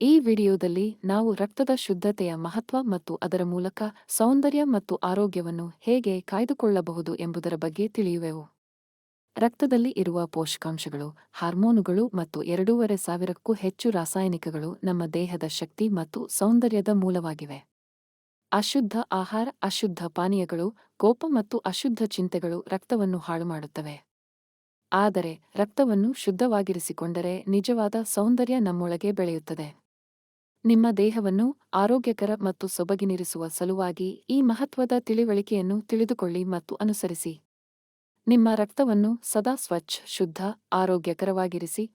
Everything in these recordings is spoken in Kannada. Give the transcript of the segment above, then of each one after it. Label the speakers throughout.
Speaker 1: ಈ ವಿಡಿಯೋದಲ್ಲಿ ನಾವು ರಕ್ತದ ಶುದ್ಧತೆಯ ಮಹತ್ವ ಮತ್ತು ಅದರ ಮೂಲಕ ಸೌಂದರ್ಯ ಮತ್ತು ಆರೋಗ್ಯವನ್ನು ಹೇಗೆ ಕಾಯ್ದುಕೊಳ್ಳಬಹುದು ಎಂಬುದರ ಬಗ್ಗೆ ತಿಳಿಯುವೆವು. ರಕ್ತದಲ್ಲಿ ಇರುವ ಪೋಷಕಾಂಶಗಳು, ಹಾರ್ಮೋನುಗಳು ಮತ್ತು ಎರಡೂವರೆ ಸಾವಿರಕ್ಕೂ ಹೆಚ್ಚು ರಾಸಾಯನಿಕಗಳು ನಮ್ಮ ದೇಹದ ಶಕ್ತಿ ಮತ್ತು ಸೌಂದರ್ಯದ ಮೂಲವಾಗಿವೆ. ಅಶುದ್ಧ ಆಹಾರ, ಅಶುದ್ಧ ಪಾನೀಯಗಳು, ಕೋಪ ಮತ್ತು ಅಶುದ್ಧ ಚಿಂತೆಗಳು ರಕ್ತವನ್ನು ಹಾಳು ಮಾಡುತ್ತವೆ. ಆದರೆ ರಕ್ತವನ್ನು ಶುದ್ಧವಾಗಿರಿಸಿಕೊಂಡರೆ ನಿಜವಾದ ಸೌಂದರ್ಯ ನಮ್ಮೊಳಗೆ ಬೆಳೆಯುತ್ತದೆ. ನಿಮ್ಮ ದೇಹವನ್ನು ಆರೋಗ್ಯಕರ ಮತ್ತು ಸೊಬಗಿನಿರಿಸುವ ಸಲುವಾಗಿ ಈ ಮಹತ್ವದ ತಿಳಿವಳಿಕೆಯನ್ನು ತಿಳಿದುಕೊಳ್ಳಿ ಮತ್ತು ಅನುಸರಿಸಿ. ನಿಮ್ಮ ರಕ್ತವನ್ನು ಸದಾ ಸ್ವಚ್ಛ, ಶುದ್ಧ, ಆರೋಗ್ಯಕರವಾಗಿರಿಸಿ.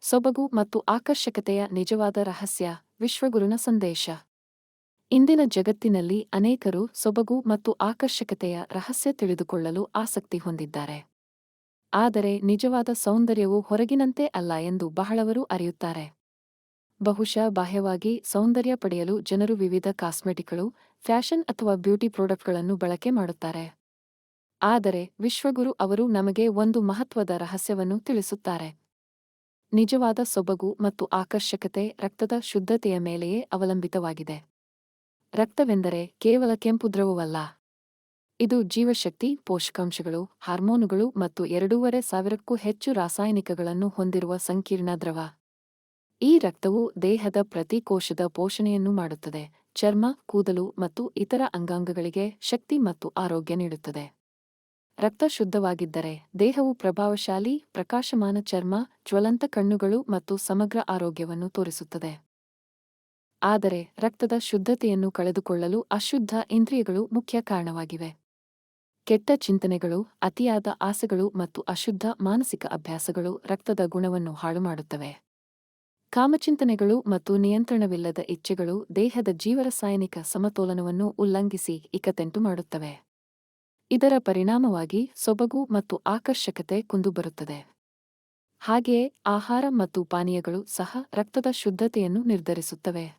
Speaker 1: ಸೊಬಗು ಮತ್ತು ಆಕರ್ಷಕತೆಯ ನಿಜವಾದ ರಹಸ್ಯ, ವಿಶ್ವಗುರುನ ಸಂದೇಶ. ಇಂದಿನ ಜಗತ್ತಿನಲ್ಲಿ ಅನೇಕರು ಸೊಬಗು ಮತ್ತು ಆಕರ್ಷಕತೆಯ ರಹಸ್ಯ ತಿಳಿದುಕೊಳ್ಳಲು ಆಸಕ್ತಿ ಹೊಂದಿದ್ದಾರೆ. ಆದರೆ ನಿಜವಾದ ಸೌಂದರ್ಯವು ಹೊರಗಿನಂತೆ ಅಲ್ಲ ಎಂದು ಬಹಳವರು ಅರಿಯುತ್ತಾರೆ. ಬಹುಶಃ ಬಾಹ್ಯವಾಗಿ ಸೌಂದರ್ಯ ಪಡೆಯಲು ಜನರು ವಿವಿಧ ಕಾಸ್ಮೆಟಿಕ್ಗಳು, ಫ್ಯಾಷನ್ ಅಥವಾ ಬ್ಯೂಟಿ ಪ್ರಾಡಕ್ಟ್ಗಳನ್ನು ಬಳಕೆ ಮಾಡುತ್ತಾರೆ. ಆದರೆ ವಿಶ್ವಗುರು ಅವರು ನಮಗೆ ಒಂದು ಮಹತ್ವದ ರಹಸ್ಯವನ್ನು ತಿಳಿಸುತ್ತಾರೆ. ನಿಜವಾದ ಸೊಬಗು ಮತ್ತು ಆಕರ್ಷಕತೆ ರಕ್ತದ ಶುದ್ಧತೆಯ ಮೇಲೆಯೇ ಅವಲಂಬಿತವಾಗಿದೆ. ರಕ್ತವೆಂದರೆ ಕೇವಲ ಕೆಂಪು ದ್ರವವಲ್ಲ. ಇದು ಜೀವಶಕ್ತಿ, ಪೋಷಕಾಂಶಗಳು, ಹಾರ್ಮೋನುಗಳು ಮತ್ತು ಎರಡೂವರೆ ಸಾವಿರಕ್ಕೂ ಹೆಚ್ಚು ರಾಸಾಯನಿಕಗಳನ್ನು ಹೊಂದಿರುವ ಸಂಕೀರ್ಣ ದ್ರವ. ಈ ರಕ್ತವು ದೇಹದ ಪ್ರತಿ ಕೋಶದ ಪೋಷಣೆಯನ್ನು ಮಾಡುತ್ತದೆ, ಚರ್ಮ, ಕೂದಲು ಮತ್ತು ಇತರ ಅಂಗಾಂಗಗಳಿಗೆ ಶಕ್ತಿ ಮತ್ತು ಆರೋಗ್ಯ ನೀಡುತ್ತದೆ. ರಕ್ತ ಶುದ್ಧವಾಗಿದ್ದರೆ ದೇಹವು ಪ್ರಭಾವಶಾಲಿ, ಪ್ರಕಾಶಮಾನ ಚರ್ಮ, ಜ್ವಲಂತ ಕಣ್ಣುಗಳು ಮತ್ತು ಸಮಗ್ರ ಆರೋಗ್ಯವನ್ನು ತೋರಿಸುತ್ತದೆ. ಆದರೆ ರಕ್ತದ ಶುದ್ಧತೆಯನ್ನು ಕಳೆದುಕೊಳ್ಳಲು ಅಶುದ್ಧ ಇಂದ್ರಿಯಗಳು ಮುಖ್ಯ ಕಾರಣವಾಗಿವೆ. ಕೆಟ್ಟ ಚಿಂತನೆಗಳು, ಅತಿಯಾದ ಆಸೆಗಳು ಮತ್ತು ಅಶುದ್ಧ ಮಾನಸಿಕ ಅಭ್ಯಾಸಗಳು ರಕ್ತದ ಗುಣವನ್ನು ಹಾಳುಮಾಡುತ್ತವೆ. ಕಾಮಚಿಂತನೆಗಳು ಮತ್ತು ನಿಯಂತ್ರಣವಿಲ್ಲದ ಇಚ್ಛೆಗಳು ದೇಹದ ಜೀವರಸಾಯನಿಕ ಸಮತೋಲನವನ್ನು ಉಲ್ಲಂಘಿಸಿ ಇಕತೆಂಟು ಮಾಡುತ್ತವೆ. ಇದರ ಪರಿಣಾಮವಾಗಿ ಸೊಬಗು ಮತ್ತು ಆಕರ್ಷಕತೆ ಕುಂದುಬರುತ್ತದೆ. ಹಾಗೆಯೇ ಆಹಾರ ಮತ್ತು ಪಾನೀಯಗಳು ಸಹ ರಕ್ತದ ಶುದ್ಧತೆಯನ್ನು ನಿರ್ಧರಿಸುತ್ತವೆ.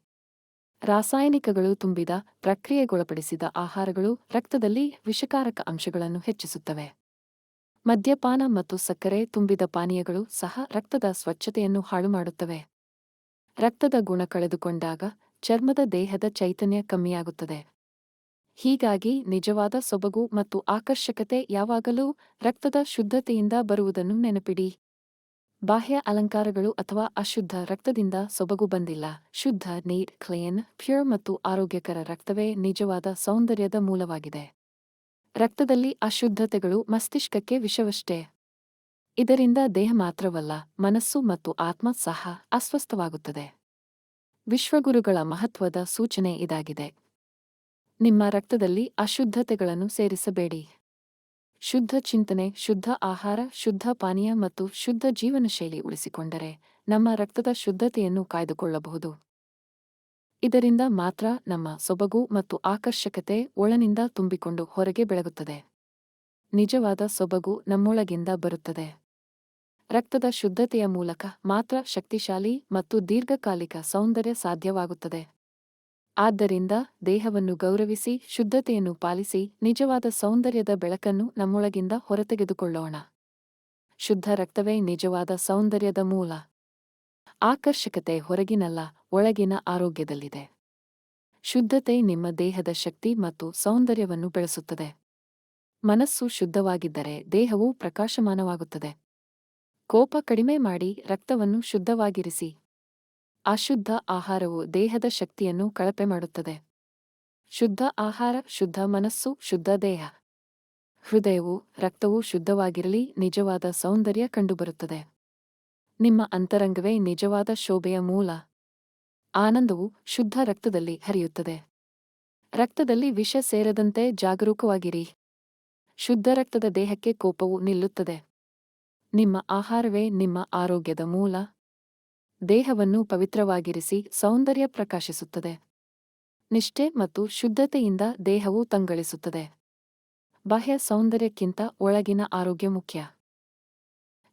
Speaker 1: ರಾಸಾಯನಿಕಗಳು ತುಂಬಿದ, ಪ್ರಕ್ರಿಯೆಗೊಳಪಡಿಸಿದ ಆಹಾರಗಳು ರಕ್ತದಲ್ಲಿ ವಿಷಕಾರಕ ಅಂಶಗಳನ್ನು ಹೆಚ್ಚಿಸುತ್ತವೆ. ಮದ್ಯಪಾನ ಮತ್ತು ಸಕ್ಕರೆ ತುಂಬಿದ ಪಾನೀಯಗಳು ಸಹ ರಕ್ತದ ಸ್ವಚ್ಛತೆಯನ್ನು ಹಾಳುಮಾಡುತ್ತವೆ. ರಕ್ತದ ಗುಣ ಕಳೆದುಕೊಂಡಾಗ ಚರ್ಮದ ದೇಹದ ಚೈತನ್ಯ ಕಮ್ಮಿಯಾಗುತ್ತದೆ. ಹೀಗಾಗಿ ನಿಜವಾದ ಸೊಬಗು ಮತ್ತು ಆಕರ್ಷಕತೆ ಯಾವಾಗಲೂ ರಕ್ತದ ಶುದ್ಧತೆಯಿಂದ ಬರುವುದನ್ನು ನೆನಪಿಡಿ. ಬಾಹ್ಯ ಅಲಂಕಾರಗಳು ಅಥವಾ ಅಶುದ್ಧ ರಕ್ತದಿಂದ ಸೊಬಗು ಬಂದಿಲ್ಲ. ಶುದ್ಧ ನೀಟ್ ಕ್ಲೇನ್, ಪ್ಯೂರ್ ಮತ್ತು ಆರೋಗ್ಯಕರ ರಕ್ತವೇ ನಿಜವಾದ ಸೌಂದರ್ಯದ ಮೂಲವಾಗಿದೆ. ರಕ್ತದಲ್ಲಿ ಅಶುದ್ಧತೆಗಳು ಮಸ್ತಿಷ್ಕಕ್ಕೆ ವಿಷವಷ್ಟೇ. ಇದರಿಂದ ದೇಹ ಮಾತ್ರವಲ್ಲ, ಮನಸ್ಸು ಮತ್ತು ಆತ್ಮ ಸಹ ಅಸ್ವಸ್ಥವಾಗುತ್ತದೆ. ವಿಶ್ವಗುರುಗಳ ಮಹತ್ವದ ಸೂಚನೆ ಇದಾಗಿದೆ. ನಿಮ್ಮ ರಕ್ತದಲ್ಲಿ ಅಶುದ್ಧತೆಗಳನ್ನು ಸೇರಿಸಬೇಡಿ. ಶುದ್ಧ ಚಿಂತನೆ, ಶುದ್ಧ ಆಹಾರ, ಶುದ್ಧ ಪಾನೀಯ ಮತ್ತು ಶುದ್ಧ ಜೀವನಶೈಲಿ ಉಳಿಸಿಕೊಂಡರೆ ನಮ್ಮ ರಕ್ತದ ಶುದ್ಧತೆಯನ್ನು ಕಾಯ್ದುಕೊಳ್ಳಬಹುದು. ಇದರಿಂದ ಮಾತ್ರ ನಮ್ಮ ಸೊಬಗು ಮತ್ತು ಆಕರ್ಷಕತೆ ಒಳನಿಂದ ತುಂಬಿಕೊಂಡು ಹೊರಗೆ ಬೆಳಗುತ್ತದೆ. ನಿಜವಾದ ಸೊಬಗು ನಮ್ಮೊಳಗಿಂದ ಬರುತ್ತದೆ. ರಕ್ತದ ಶುದ್ಧತೆಯ ಮೂಲಕ ಮಾತ್ರ ಶಕ್ತಿಶಾಲಿ ಮತ್ತು ದೀರ್ಘಕಾಲಿಕ ಸೌಂದರ್ಯ ಸಾಧ್ಯವಾಗುತ್ತದೆ. ಆದ್ದರಿಂದ ದೇಹವನ್ನು ಗೌರವಿಸಿ, ಶುದ್ಧತೆಯನ್ನು ಪಾಲಿಸಿ, ನಿಜವಾದ ಸೌಂದರ್ಯದ ಬೆಳಕನ್ನು ನಮ್ಮೊಳಗಿಂದ ಹೊರತೆಗೆದುಕೊಳ್ಳೋಣ. ಶುದ್ಧ ರಕ್ತವೇ ನಿಜವಾದ ಸೌಂದರ್ಯದ ಮೂಲ. ಆಕರ್ಷಕತೆ ಹೊರಗಿನಲ್ಲ, ಒಳಗಿನ ಆರೋಗ್ಯದಲ್ಲಿದೆ. ಶುದ್ಧತೆ ನಿಮ್ಮ ದೇಹದ ಶಕ್ತಿ ಮತ್ತು ಸೌಂದರ್ಯವನ್ನು ಬೆಳೆಸುತ್ತದೆ. ಮನಸ್ಸು ಶುದ್ಧವಾಗಿದ್ದರೆ ದೇಹವು ಪ್ರಕಾಶಮಾನವಾಗುತ್ತದೆ. ಕೋಪ ಕಡಿಮೆ ಮಾಡಿ ರಕ್ತವನ್ನು ಶುದ್ಧವಾಗಿರಿಸಿ. ಅಶುದ್ಧ ಆಹಾರವು ದೇಹದ ಶಕ್ತಿಯನ್ನು ಕಳಪೆ ಮಾಡುತ್ತದೆ. ಶುದ್ಧ ಆಹಾರ, ಶುದ್ಧ ಮನಸ್ಸು, ಶುದ್ಧ ದೇಹ. ಹೃದಯವು ರಕ್ತವು ಶುದ್ಧವಾಗಿರಲಿ, ನಿಜವಾದ ಸೌಂದರ್ಯ ಕಂಡುಬರುತ್ತದೆ. ನಿಮ್ಮ ಅಂತರಂಗವೇ ನಿಜವಾದ ಶೋಭೆಯ ಮೂಲ. ಆನಂದವು ಶುದ್ಧ ರಕ್ತದಲ್ಲಿ ಹರಿಯುತ್ತದೆ. ರಕ್ತದಲ್ಲಿ ವಿಷ ಸೇರದಂತೆ ಜಾಗರೂಕವಾಗಿರಿ. ಶುದ್ಧ ರಕ್ತದ ದೇಹಕ್ಕೆ ಕೋಪವು ನಿಲ್ಲುತ್ತದೆ. ನಿಮ್ಮ ಆಹಾರವೇ ನಿಮ್ಮ ಆರೋಗ್ಯದ ಮೂಲ. ದೇಹವನ್ನು ಪವಿತ್ರವಾಗಿರಿಸಿ ಸೌಂದರ್ಯ ಪ್ರಕಾಶಿಸುತ್ತದೆ. ನಿಷ್ಠೆ ಮತ್ತು ಶುದ್ಧತೆಯಿಂದ ದೇಹವು ತಂಗಳಿಸುತ್ತದೆ. ಬಾಹ್ಯ ಸೌಂದರ್ಯಕ್ಕಿಂತ ಒಳಗಿನ ಆರೋಗ್ಯ ಮುಖ್ಯ.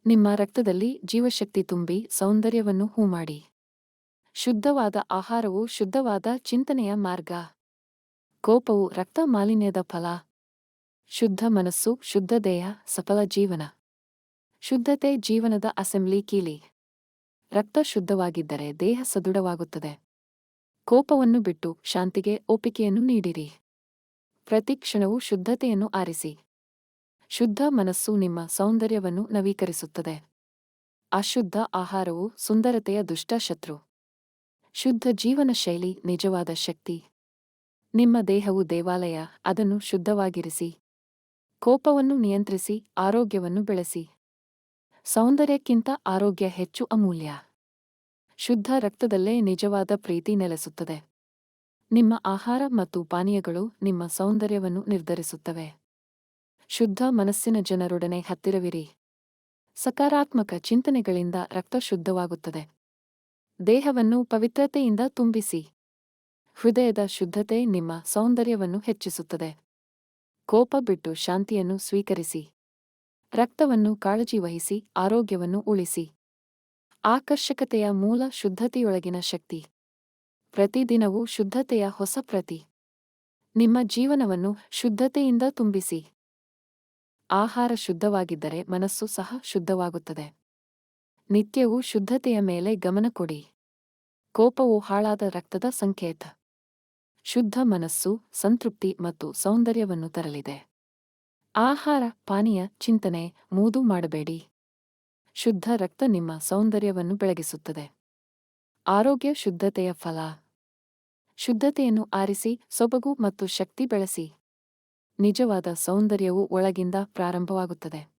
Speaker 1: ನಿಮ್ಮ ರಕ್ತದಲ್ಲಿ ಜೀವಶಕ್ತಿ ತುಂಬಿ ಸೌಂದರ್ಯವನ್ನು ಹೂಮಾಡಿ. ಶುದ್ಧವಾದ ಆಹಾರವು ಶುದ್ಧವಾದ ಚಿಂತನೆಯ ಮಾರ್ಗ. ಕೋಪವು ರಕ್ತ ಮಾಲಿನ್ಯದ ಫಲ. ಶುದ್ಧ ಮನಸ್ಸು, ಶುದ್ಧ ದೇಹ, ಸಫಲ ಜೀವನ. ಶುದ್ಧತೆ ಜೀವನದ ಅಸೆಂಬ್ಲಿ ಕೀಲಿ. ರಕ್ತ ಶುದ್ಧವಾಗಿದ್ದರೆ ದೇಹ ಸದೃಢವಾಗುತ್ತದೆ. ಕೋಪವನ್ನು ಬಿಟ್ಟು ಶಾಂತಿಗೆ ಒಪ್ಪಿಗೆಯನ್ನು ನೀಡಿರಿ. ಪ್ರತಿ ಕ್ಷಣವೂ ಶುದ್ಧತೆಯನ್ನು ಆರಿಸಿ. ಶುದ್ಧ ಮನಸ್ಸು ನಿಮ್ಮ ಸೌಂದರ್ಯವನ್ನು ನವೀಕರಿಸುತ್ತದೆ. ಅಶುದ್ಧ ಆಹಾರವು ಸುಂದರತೆಯ ದುಷ್ಟ ಶತ್ರು. ಶುದ್ಧ ಜೀವನ ಶೈಲಿ ನಿಜವಾದ ಶಕ್ತಿ. ನಿಮ್ಮ ದೇಹವು ದೇವಾಲಯ, ಅದನ್ನು ಶುದ್ಧವಾಗಿರಿಸಿ. ಕೋಪವನ್ನು ನಿಯಂತ್ರಿಸಿ, ಆರೋಗ್ಯವನ್ನು ಬೆಳೆಸಿ. ಸೌಂದರ್ಯಕ್ಕಿಂತ ಆರೋಗ್ಯ ಹೆಚ್ಚು ಅಮೂಲ್ಯ. ಶುದ್ಧ ರಕ್ತದಲ್ಲೇ ನಿಜವಾದ ಪ್ರೀತಿ ನೆಲೆಸುತ್ತದೆ. ನಿಮ್ಮ ಆಹಾರ ಮತ್ತು ಪಾನೀಯಗಳು ನಿಮ್ಮ ಸೌಂದರ್ಯವನ್ನು ನಿರ್ಧರಿಸುತ್ತವೆ. ಶುದ್ಧ ಮನಸ್ಸಿನ ಜನರೊಡನೆ ಹತ್ತಿರವಿರಿ. ಸಕಾರಾತ್ಮಕ ಚಿಂತನೆಗಳಿಂದ ರಕ್ತ ಶುದ್ಧವಾಗುತ್ತದೆ. ದೇಹವನ್ನು ಪವಿತ್ರತೆಯಿಂದ ತುಂಬಿಸಿ. ಹೃದಯದ ಶುದ್ಧತೆ ನಿಮ್ಮ ಸೌಂದರ್ಯವನ್ನು ಹೆಚ್ಚಿಸುತ್ತದೆ. ಕೋಪ ಬಿಟ್ಟು ಶಾಂತಿಯನ್ನು ಸ್ವೀಕರಿಸಿ. ರಕ್ತವನ್ನು ಕಾಳಜಿ ವಹಿಸಿ, ಆರೋಗ್ಯವನ್ನು ಉಳಿಸಿ. ಆಕರ್ಷಕತೆಯ ಮೂಲ ಶುದ್ಧತೆಯೊಳಗಿನ ಶಕ್ತಿ. ಪ್ರತಿದಿನವೂ ಶುದ್ಧತೆಯ ಹೊಸ ಪ್ರತಿ. ನಿಮ್ಮ ಜೀವನವನ್ನು ಶುದ್ಧತೆಯಿಂದ ತುಂಬಿಸಿ. ಆಹಾರ ಶುದ್ಧವಾಗಿದ್ದರೆ ಮನಸ್ಸು ಸಹ ಶುದ್ಧವಾಗುತ್ತದೆ. ನಿತ್ಯವೂ ಶುದ್ಧತೆಯ ಮೇಲೆ ಗಮನ ಕೊಡಿ. ಕೋಪವು ಹಾಳಾದ ರಕ್ತದ ಸಂಕೇತ. ಶುದ್ಧ ಮನಸ್ಸು, ಸಂತೃಪ್ತಿ ಮತ್ತು ಸೌಂದರ್ಯವನ್ನು ತರಲಿದೆ. ಆಹಾರ, ಪಾನೀಯ, ಚಿಂತನೆ ಮೂದು ಮಾಡಬೇಡಿ. ಶುದ್ಧ ರಕ್ತ ನಿಮ್ಮ ಸೌಂದರ್ಯವನ್ನು ಬೆಳಗಿಸುತ್ತದೆ. ಆರೋಗ್ಯ ಶುದ್ಧತೆಯ ಫಲ. ಶುದ್ಧತೆಯನ್ನು ಆರಿಸಿ, ಸೊಬಗು ಮತ್ತು ಶಕ್ತಿ ಬೆಳೆಸಿ. ನಿಜವಾದ ಸೌಂದರ್ಯವು ಒಳಗಿಂದ ಪ್ರಾರಂಭವಾಗುತ್ತದೆ.